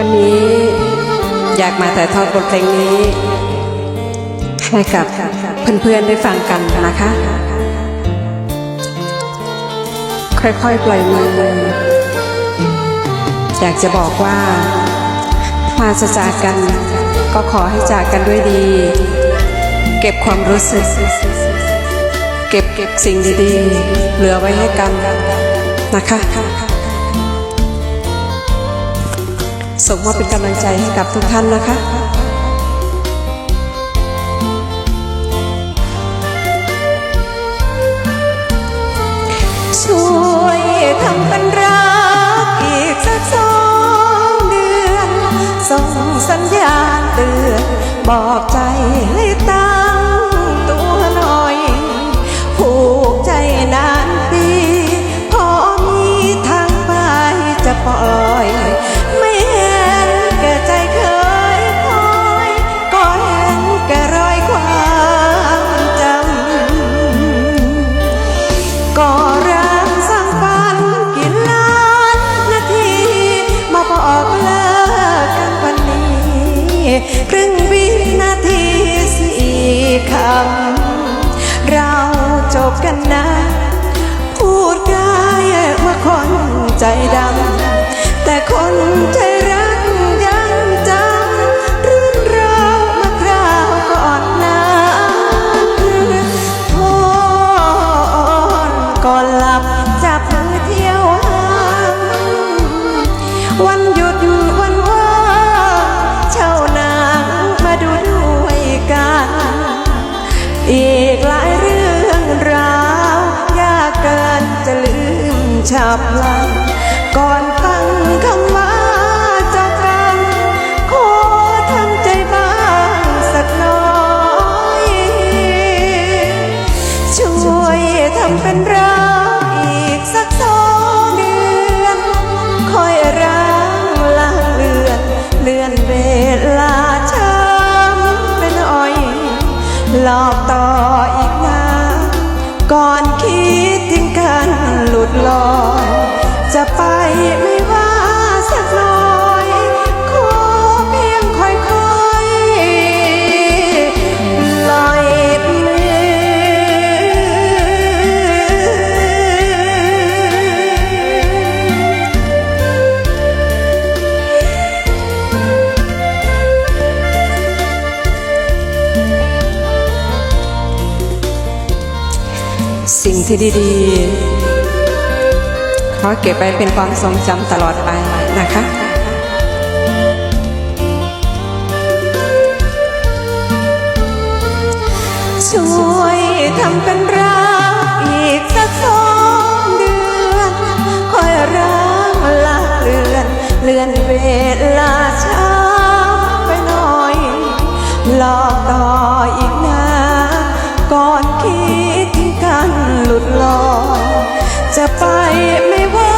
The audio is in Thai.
วันนี้อยากมาแต่ายทอดบทเพลงนี้ ให้กับเพื่อนๆได้ฟังกันนะคะ ค่อยๆปล่อยมืออยากจะบอกว่า มาจะจากกัน ก็ขอให้จากกันด้วยดี เก็บความรู้สึก เก็บเก็บสิ่งดีๆ เหลือไว้ให้กันนะคะ ส่งมอบเป็นกำลังใจให้กับทุกท่านนะคะ ช่วยทำเป็น ใจดำ แต่คนใจรักยังจำเรื่องราวมาคราวก่อนนั้นโทษก่อนหลับจับมือเที่ยวห้างวันหยุดวันว่างเช่านางมาดูด้วยกัน อีกหลาย ฉับพลันก่อน สิ่งที่ดีๆ ขอเก็บไปเป็นความทรงจำตลอดไปนะคะช่วยทำเป็นรักอีกสักสองเดือน คอยรักละเลือน เลื่อนเวลาช้าไปหน่อยหลอกต่ออีกนานก่อนคิด จะไปไม่ว่า